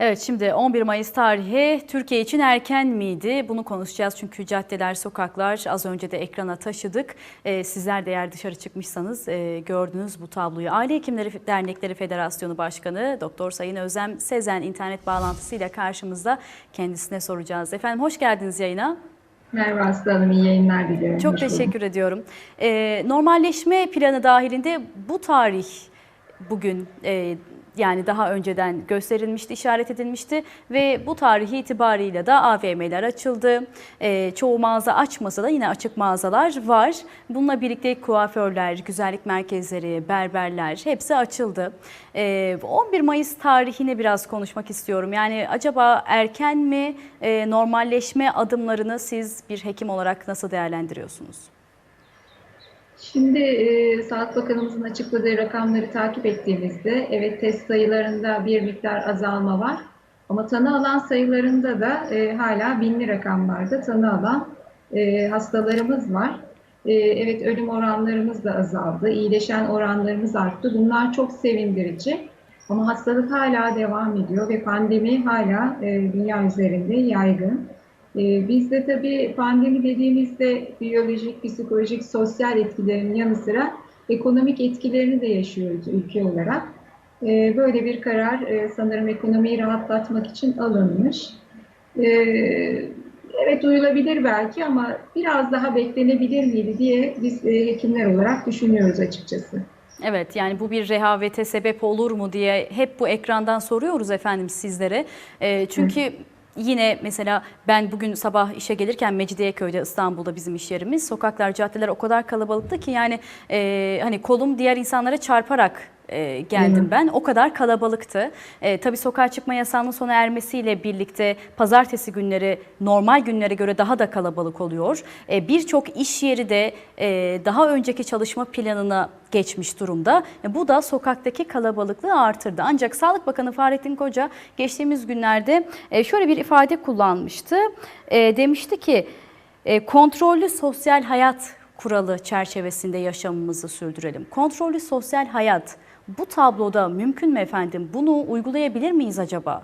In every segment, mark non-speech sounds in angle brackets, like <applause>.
Evet şimdi 11 Mayıs tarihi Türkiye için erken miydi? Bunu konuşacağız çünkü caddeler, sokaklar az önce de ekrana taşıdık. Ee, sizler de eğer dışarı çıkmışsanız e, gördünüz bu tabloyu. Aile Hekimleri Dernekleri Federasyonu Başkanı Doktor Sayın Özlem Sezen internet bağlantısıyla karşımızda kendisine soracağız. Efendim hoş geldiniz yayına. Merhaba Aslı Hanım, iyi yayınlar diliyorum. Çok teşekkür ediyorum. Ee, normalleşme planı dahilinde bu tarih bugün e, yani daha önceden gösterilmişti, işaret edilmişti ve bu tarihi itibarıyla da AVM'ler açıldı. Ee, çoğu mağaza açmasa da yine açık mağazalar var. Bununla birlikte kuaförler, güzellik merkezleri, berberler hepsi açıldı. Ee, 11 Mayıs tarihine biraz konuşmak istiyorum. Yani acaba erken mi e, normalleşme adımlarını siz bir hekim olarak nasıl değerlendiriyorsunuz? Şimdi e, Sağlık Bakanımızın açıkladığı rakamları takip ettiğimizde evet test sayılarında bir miktar azalma var. Ama tanı alan sayılarında da e, hala binli rakamlarda tanı alan e, hastalarımız var. E, evet ölüm oranlarımız da azaldı, iyileşen oranlarımız arttı. Bunlar çok sevindirici. Ama hastalık hala devam ediyor ve pandemi hala e, dünya üzerinde yaygın. Ee, Biz de tabii pandemi dediğimizde biyolojik, psikolojik, sosyal etkilerin yanı sıra ekonomik etkilerini de yaşıyoruz ülke olarak. Ee, Böyle bir karar e, sanırım ekonomiyi rahatlatmak için alınmış. Ee, Evet duyulabilir belki ama biraz daha beklenebilir miydi diye biz e, hekimler olarak düşünüyoruz açıkçası. Evet yani bu bir rehavete sebep olur mu diye hep bu ekrandan soruyoruz efendim sizlere. E, çünkü yine mesela ben bugün sabah işe gelirken Mecidiyeköy'de İstanbul'da bizim iş yerimiz. Sokaklar, caddeler o kadar kalabalıktı ki yani e, hani kolum diğer insanlara çarparak e, geldim Hı. ben. O kadar kalabalıktı. E, tabii sokağa çıkma yasağının sona ermesiyle birlikte pazartesi günleri normal günlere göre daha da kalabalık oluyor. E, Birçok iş yeri de e, daha önceki çalışma planına geçmiş durumda. E, bu da sokaktaki kalabalıklığı artırdı. Ancak Sağlık Bakanı Fahrettin Koca geçtiğimiz günlerde e, şöyle bir ifade kullanmıştı. E, demişti ki e, kontrollü sosyal hayat kuralı çerçevesinde yaşamımızı sürdürelim. Kontrollü sosyal hayat bu tabloda mümkün mü efendim? Bunu uygulayabilir miyiz acaba?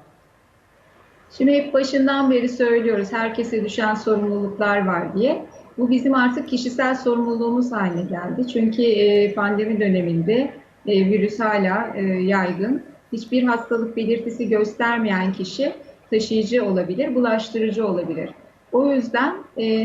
Şimdi hep başından beri söylüyoruz herkese düşen sorumluluklar var diye. Bu bizim artık kişisel sorumluluğumuz haline geldi. Çünkü e, pandemi döneminde e, virüs hala e, yaygın. Hiçbir hastalık belirtisi göstermeyen kişi taşıyıcı olabilir, bulaştırıcı olabilir. O yüzden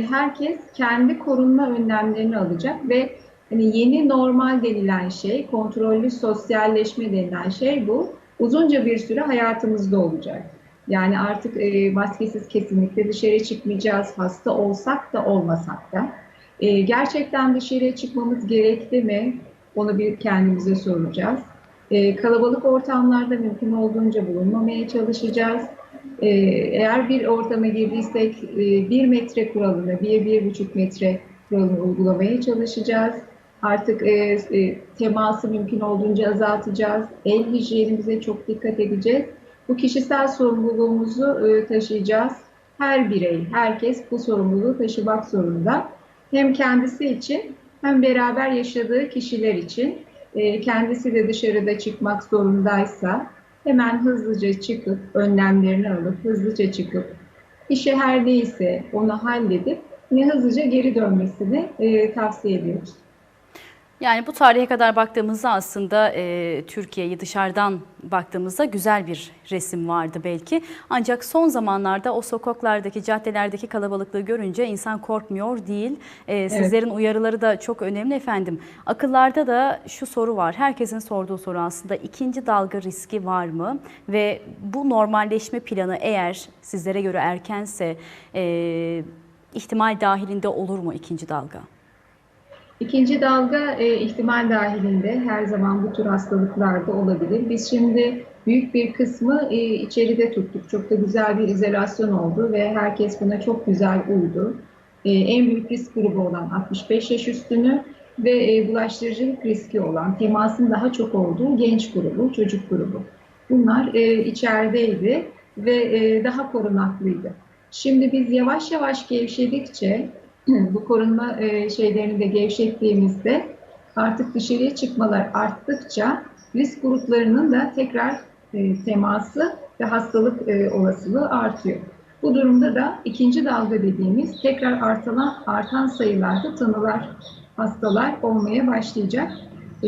herkes kendi korunma önlemlerini alacak ve hani yeni normal denilen şey, kontrollü sosyalleşme denilen şey bu. Uzunca bir süre hayatımızda olacak. Yani artık e, maskesiz kesinlikle dışarı çıkmayacağız. Hasta olsak da olmasak da. E, gerçekten dışarıya çıkmamız gerekli mi? Onu bir kendimize soracağız. E, kalabalık ortamlarda mümkün olduğunca bulunmamaya çalışacağız. E, eğer bir ortama girdiysek e, bir metre kuralını, bir, bir buçuk metre kuralını uygulamaya çalışacağız. Artık e, e, teması mümkün olduğunca azaltacağız. El hijyenimize çok dikkat edeceğiz. Bu kişisel sorumluluğumuzu e, taşıyacağız. Her birey, herkes bu sorumluluğu taşımak zorunda. Hem kendisi için hem beraber yaşadığı kişiler için. E, kendisi de dışarıda çıkmak zorundaysa hemen hızlıca çıkıp, önlemlerini alıp hızlıca çıkıp, işi her neyse onu halledip yine hızlıca geri dönmesini e, tavsiye ediyoruz. Yani bu tarihe kadar baktığımızda aslında e, Türkiye'yi dışarıdan baktığımızda güzel bir resim vardı belki. Ancak son zamanlarda o sokaklardaki, caddelerdeki kalabalıklığı görünce insan korkmuyor değil. E, sizlerin uyarıları da çok önemli efendim. Akıllarda da şu soru var. Herkesin sorduğu soru aslında ikinci dalga riski var mı? Ve bu normalleşme planı eğer sizlere göre erkense e, ihtimal dahilinde olur mu ikinci dalga? İkinci dalga e, ihtimal dahilinde her zaman bu tür hastalıklarda olabilir. Biz şimdi büyük bir kısmı e, içeride tuttuk. Çok da güzel bir izolasyon oldu ve herkes buna çok güzel uydu. E, en büyük risk grubu olan 65 yaş üstünü ve e, bulaştırıcılık riski olan, temasın daha çok olduğu genç grubu, çocuk grubu. Bunlar e, içerideydi ve e, daha korunaklıydı. Şimdi biz yavaş yavaş gevşedikçe <clears throat> bu korunma e, şeylerini de gevşettiğimizde artık dışarıya çıkmalar arttıkça risk gruplarının da tekrar e, teması ve hastalık e, olasılığı artıyor. Bu durumda da ikinci dalga dediğimiz tekrar artan, artan sayılarda tanılar, hastalar olmaya başlayacak.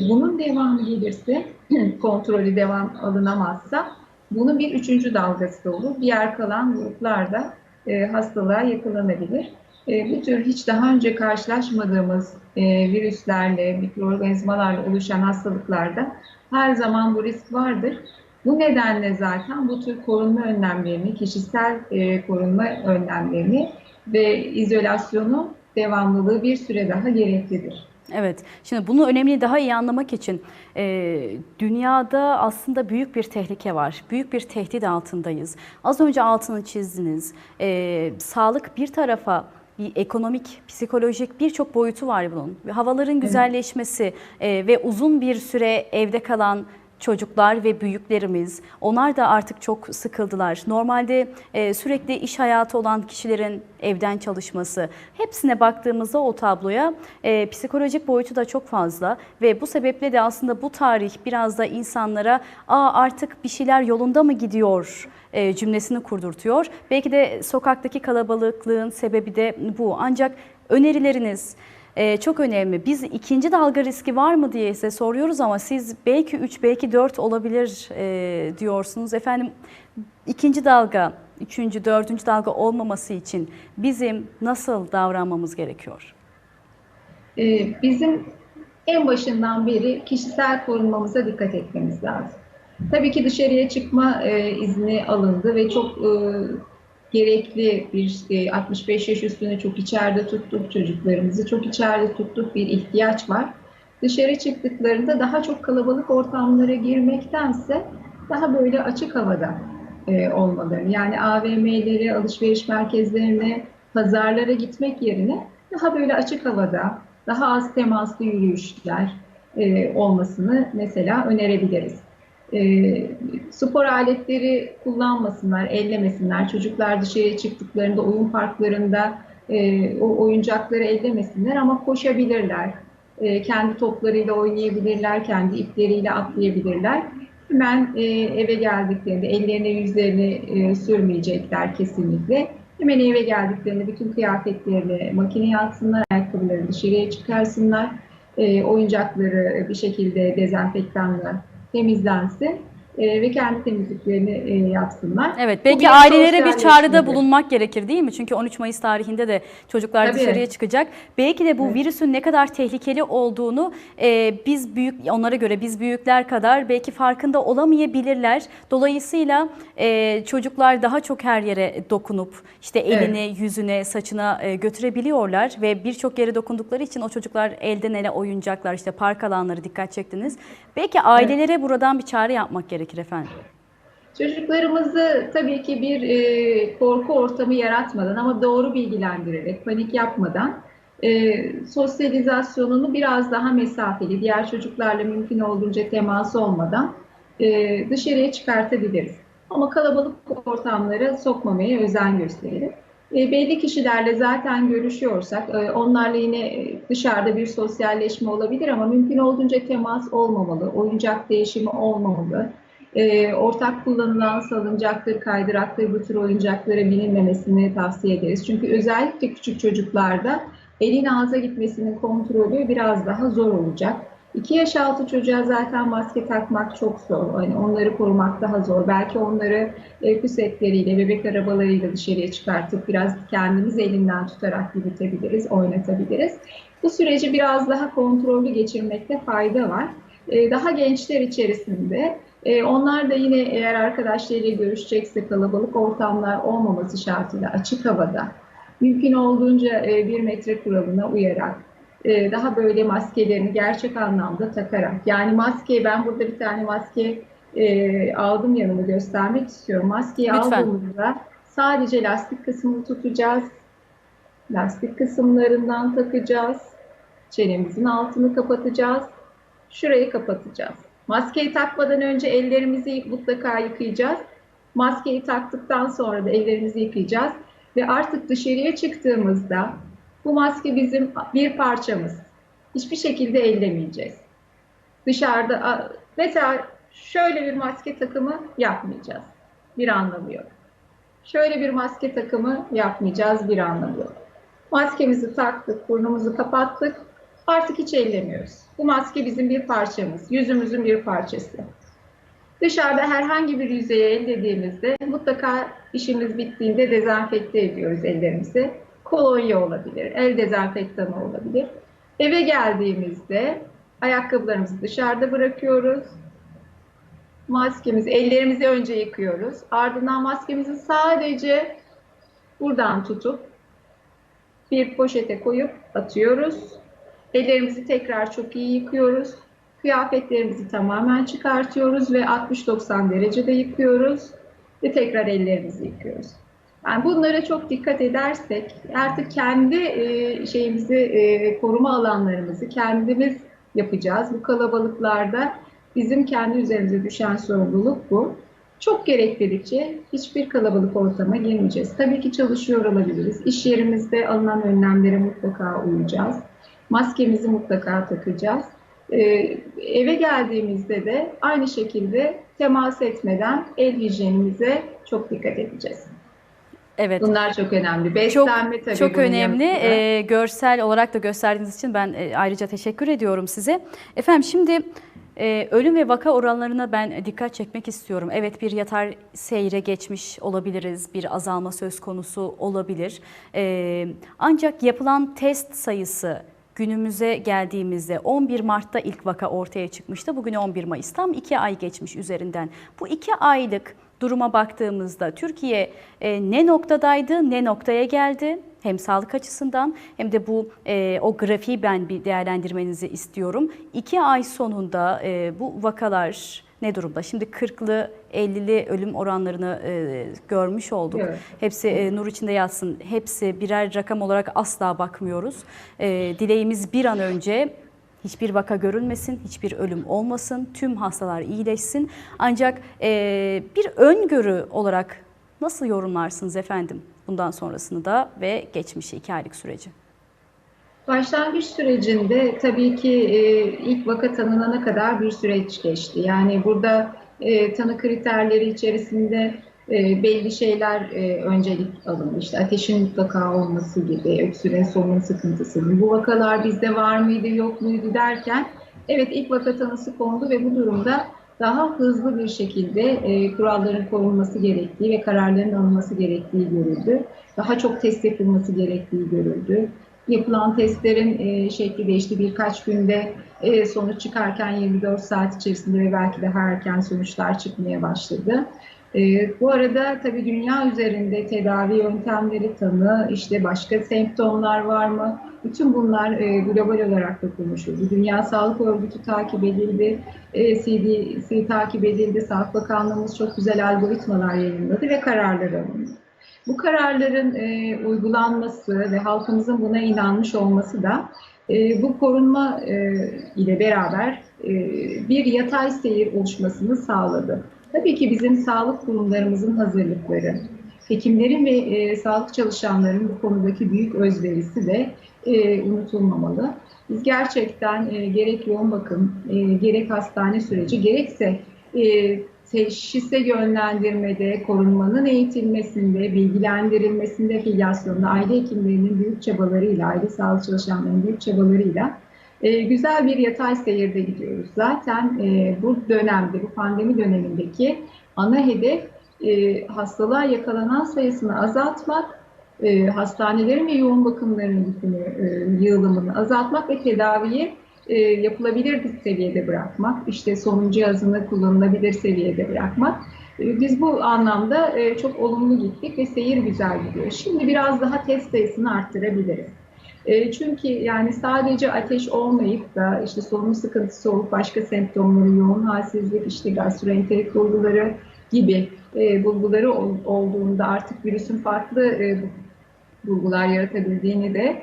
Bunun devamı gelirse, <clears throat> kontrolü devam alınamazsa bunun bir üçüncü dalgası da olur. Diğer kalan gruplarda e, hastalığa yakalanabilir. E, bu tür hiç daha önce karşılaşmadığımız e, virüslerle, mikroorganizmalarla oluşan hastalıklarda her zaman bu risk vardır. Bu nedenle zaten bu tür korunma önlemlerini, kişisel e, korunma önlemlerini ve izolasyonu devamlılığı bir süre daha gereklidir. Evet, şimdi bunu önemli daha iyi anlamak için e, dünyada aslında büyük bir tehlike var. Büyük bir tehdit altındayız. Az önce altını çizdiniz. E, sağlık bir tarafa bir ekonomik, psikolojik birçok boyutu var bunun. Havaların güzelleşmesi e, ve uzun bir süre evde kalan çocuklar ve büyüklerimiz onlar da artık çok sıkıldılar. Normalde e, sürekli iş hayatı olan kişilerin evden çalışması hepsine baktığımızda o tabloya e, psikolojik boyutu da çok fazla ve bu sebeple de aslında bu tarih biraz da insanlara Aa, artık bir şeyler yolunda mı gidiyor e, cümlesini kurdurtuyor. Belki de sokaktaki kalabalıklığın sebebi de bu. Ancak önerileriniz ee, çok önemli. Biz ikinci dalga riski var mı diye size soruyoruz ama siz belki 3 belki 4 olabilir e, diyorsunuz. Efendim ikinci dalga, üçüncü, dördüncü dalga olmaması için bizim nasıl davranmamız gerekiyor? Ee, bizim en başından beri kişisel korunmamıza dikkat etmemiz lazım. Tabii ki dışarıya çıkma e, izni alındı ve çok e, gerekli bir e, 65 yaş üstüne çok içeride tuttuk çocuklarımızı, çok içeride tuttuk bir ihtiyaç var. Dışarı çıktıklarında daha çok kalabalık ortamlara girmektense daha böyle açık havada e, olmaları. Yani AVM'lere, alışveriş merkezlerine, pazarlara gitmek yerine daha böyle açık havada, daha az temaslı yürüyüşler e, olmasını mesela önerebiliriz. E, spor aletleri kullanmasınlar, ellemesinler. Çocuklar dışarıya çıktıklarında oyun parklarında e, o oyuncakları ellemesinler ama koşabilirler. E, kendi toplarıyla oynayabilirler, kendi ipleriyle atlayabilirler. Hemen e, eve geldiklerinde ellerine yüzlerini e, sürmeyecekler kesinlikle. Hemen eve geldiklerinde bütün kıyafetlerini makineye atsınlar, ayakkabılarını dışarıya çıkarsınlar. E, oyuncakları bir şekilde dezenfektanla temizlensin e, ve kendi temizliklerini e, yapsınlar. Evet, belki ailelere bir çağrıda bulunmak gerekir değil mi? Çünkü 13 Mayıs tarihinde de çocuklar Tabii. dışarıya çıkacak. Belki de bu Evet. virüsün ne kadar tehlikeli olduğunu e, biz büyük onlara göre biz büyükler kadar belki farkında olamayabilirler. Dolayısıyla e, çocuklar daha çok her yere dokunup işte elini, yüzüne, saçına e, götürebiliyorlar ve birçok yere dokundukları için o çocuklar elden ele oyuncaklar işte park alanları dikkat çektiniz. Belki ailelere buradan bir çağrı yapmak gerekir efendim. Çocuklarımızı tabii ki bir e, korku ortamı yaratmadan ama doğru bilgilendirerek, panik yapmadan e, sosyalizasyonunu biraz daha mesafeli, diğer çocuklarla mümkün olduğunca teması olmadan e, dışarıya çıkartabiliriz. Ama kalabalık ortamlara sokmamaya özen gösterelim. E, belli kişilerle zaten görüşüyorsak, e, onlarla yine dışarıda bir sosyalleşme olabilir ama mümkün olduğunca temas olmamalı, oyuncak değişimi olmamalı. E, ortak kullanılan salıncaktır, kaydıraktır bu tür oyuncaklara binilmemesini tavsiye ederiz. Çünkü özellikle küçük çocuklarda elin ağza gitmesinin kontrolü biraz daha zor olacak. 2 yaş altı çocuğa zaten maske takmak çok zor. Hani onları korumak daha zor. Belki onları e, küsetleriyle, bebek arabalarıyla dışarıya çıkartıp biraz kendimiz elinden tutarak yürütebiliriz, oynatabiliriz. Bu süreci biraz daha kontrollü geçirmekte fayda var. E, daha gençler içerisinde e, onlar da yine eğer arkadaşlarıyla görüşecekse kalabalık ortamlar olmaması şartıyla açık havada mümkün olduğunca e, bir metre kuralına uyarak e, daha böyle maskelerini gerçek anlamda takarak yani maske ben burada bir tane maske e, aldım yanıma göstermek istiyorum. Maskeyi Lütfen. aldığımızda sadece lastik kısmını tutacağız. Lastik kısımlarından takacağız. Çenemizin altını kapatacağız. Şurayı kapatacağız. Maskeyi takmadan önce ellerimizi mutlaka yıkayacağız. Maskeyi taktıktan sonra da ellerimizi yıkayacağız. Ve artık dışarıya çıktığımızda bu maske bizim bir parçamız. Hiçbir şekilde ellemeyeceğiz. Dışarıda mesela şöyle bir maske takımı yapmayacağız. bir anlamı yok. Şöyle bir maske takımı yapmayacağız bir anlamı yok. Maskemizi taktık, burnumuzu kapattık. Artık hiç ellemiyoruz. Bu maske bizim bir parçamız, yüzümüzün bir parçası. Dışarıda herhangi bir yüzeye ellediğimizde mutlaka işimiz bittiğinde dezenfekte ediyoruz ellerimizi. Kolonya olabilir, el dezenfektanı olabilir. Eve geldiğimizde ayakkabılarımızı dışarıda bırakıyoruz. Maskemizi, ellerimizi önce yıkıyoruz. Ardından maskemizi sadece buradan tutup bir poşete koyup atıyoruz. Ellerimizi tekrar çok iyi yıkıyoruz. Kıyafetlerimizi tamamen çıkartıyoruz ve 60-90 derecede yıkıyoruz ve tekrar ellerimizi yıkıyoruz. Yani bunlara çok dikkat edersek artık kendi e, şeyimizi e, koruma alanlarımızı kendimiz yapacağız. Bu kalabalıklarda bizim kendi üzerimize düşen sorumluluk bu. Çok gerekledikçe hiçbir kalabalık ortama girmeyeceğiz. Tabii ki çalışıyor olabiliriz. İş yerimizde alınan önlemlere mutlaka uyacağız. Maskemizi mutlaka takacağız. Ee, eve geldiğimizde de aynı şekilde temas etmeden el hijyenimize çok dikkat edeceğiz. Evet. Bunlar çok önemli. Çok Beslenme tabii çok önemli. Ee, görsel olarak da gösterdiğiniz için ben e, ayrıca teşekkür ediyorum size. Efendim şimdi e, ölüm ve vaka oranlarına ben dikkat çekmek istiyorum. Evet bir yatay seyre geçmiş olabiliriz. Bir azalma söz konusu olabilir. Ee, ancak yapılan test sayısı günümüze geldiğimizde 11 Mart'ta ilk vaka ortaya çıkmıştı. Bugün 11 Mayıs tam 2 ay geçmiş üzerinden. Bu 2 aylık duruma baktığımızda Türkiye e, ne noktadaydı, ne noktaya geldi? Hem sağlık açısından hem de bu e, o grafiği ben bir değerlendirmenizi istiyorum. İki ay sonunda e, bu vakalar ne durumda? Şimdi 40'lı 50'li ölüm oranlarını e, görmüş olduk. Evet. Hepsi e, nur içinde yatsın. Hepsi birer rakam olarak asla bakmıyoruz. E, dileğimiz bir an önce hiçbir vaka görülmesin, hiçbir ölüm olmasın, tüm hastalar iyileşsin. Ancak e, bir öngörü olarak nasıl yorumlarsınız efendim bundan sonrasını da ve geçmişi iki aylık süreci? Başlangıç sürecinde tabii ki e, ilk vaka tanınana kadar bir süreç geçti. Yani burada e, tanı kriterleri içerisinde e, belli şeyler e, öncelik alındı. İşte ateşin mutlaka olması gibi, öksüren solunum sıkıntısı gibi. Bu vakalar bizde var mıydı, yok muydu derken evet ilk vaka tanısı kondu ve bu durumda daha hızlı bir şekilde e, kuralların korunması gerektiği ve kararların alınması gerektiği görüldü. Daha çok test yapılması gerektiği görüldü. Yapılan testlerin e, şekli değişti. Birkaç günde e, sonuç çıkarken 24 saat içerisinde ve belki daha erken sonuçlar çıkmaya başladı. E, bu arada tabii dünya üzerinde tedavi yöntemleri, tanı, işte başka semptomlar var mı? Bütün bunlar global olarak da konuşuldu. Dünya Sağlık Örgütü takip edildi, e, CDC takip edildi, Sağlık Bakanlığımız çok güzel algoritmalar yayınladı ve kararlar alındı. Bu kararların e, uygulanması ve halkımızın buna inanmış olması da e, bu korunma e, ile beraber e, bir yatay seyir oluşmasını sağladı. Tabii ki bizim sağlık kurumlarımızın hazırlıkları, hekimlerin ve e, sağlık çalışanların bu konudaki büyük özverisi de e, unutulmamalı. Biz gerçekten e, gerek yoğun bakım, e, gerek hastane süreci, gerekse e, teşhise yönlendirmede, korunmanın eğitilmesinde, bilgilendirilmesinde, filyasyonda aile hekimlerinin büyük çabalarıyla, aile sağlık çalışanlarının büyük çabalarıyla e, güzel bir yatay seyirde gidiyoruz. Zaten e, bu dönemde, bu pandemi dönemindeki ana hedef e, hastalığa yakalanan sayısını azaltmak, e, hastanelerin ve yoğun bakımların yükünü, e, yığılımını azaltmak ve tedaviyi e, yapılabilir seviyede bırakmak, işte solunum cihazını kullanılabilir seviyede bırakmak. E, biz bu anlamda e, çok olumlu gittik ve seyir güzel gidiyor. Şimdi biraz daha test sayısını arttırabiliriz. E, çünkü yani sadece ateş olmayıp da işte solunum sıkıntısı olup başka semptomları, yoğun halsizlik, işte gastroenterit bulguları gibi bulguları ol, olduğunda artık virüsün farklı bulgular yaratabildiğini de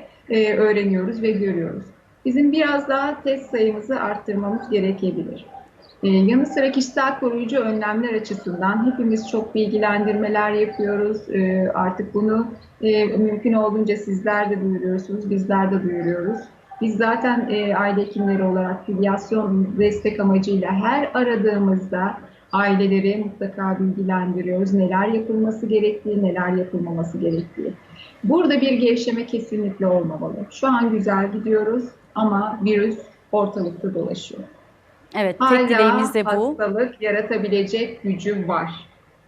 öğreniyoruz ve görüyoruz. Bizim biraz daha test sayımızı arttırmamız gerekebilir. Ee, yanı sıra kişisel koruyucu önlemler açısından hepimiz çok bilgilendirmeler yapıyoruz. Ee, artık bunu e, mümkün olduğunca sizler de duyuruyorsunuz, bizler de duyuruyoruz. Biz zaten e, aile hekimleri olarak filyasyon destek amacıyla her aradığımızda Aileleri mutlaka bilgilendiriyoruz. Neler yapılması gerektiği, neler yapılmaması gerektiği. Burada bir gevşeme kesinlikle olmamalı. Şu an güzel gidiyoruz ama virüs ortalıkta dolaşıyor. Evet, tek Hala dileğimiz de bu. hastalık yaratabilecek gücü var.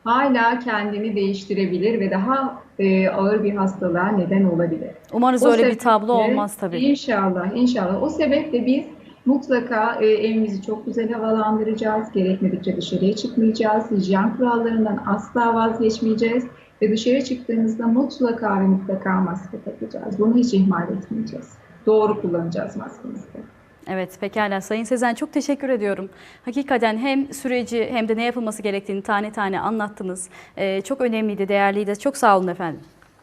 Hala kendini değiştirebilir ve daha e, ağır bir hastalığa neden olabilir. Umarız O öyle bir tablo olmaz tabii. İnşallah, inşallah. O sebeple biz mutlaka e, evimizi çok güzel havalandıracağız. Gerekmedikçe dışarıya çıkmayacağız. Hijyen kurallarından asla vazgeçmeyeceğiz. Ve dışarı çıktığımızda mutlaka ve mutlaka maske takacağız. Bunu hiç ihmal etmeyeceğiz. Doğru kullanacağız maskemizi. Evet, pekala Sayın Sezen çok teşekkür ediyorum. Hakikaten hem süreci hem de ne yapılması gerektiğini tane tane anlattınız. Ee, çok önemliydi, değerliydi. Çok sağ olun efendim.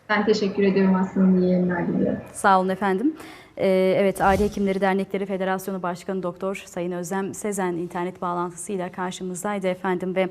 Ben teşekkür ediyorum aslında iyi yayınlar diliyorum. Sağ olun efendim. Ee, evet, Aile Hekimleri Dernekleri Federasyonu Başkanı Doktor Sayın Özlem Sezen internet bağlantısıyla karşımızdaydı efendim ve neler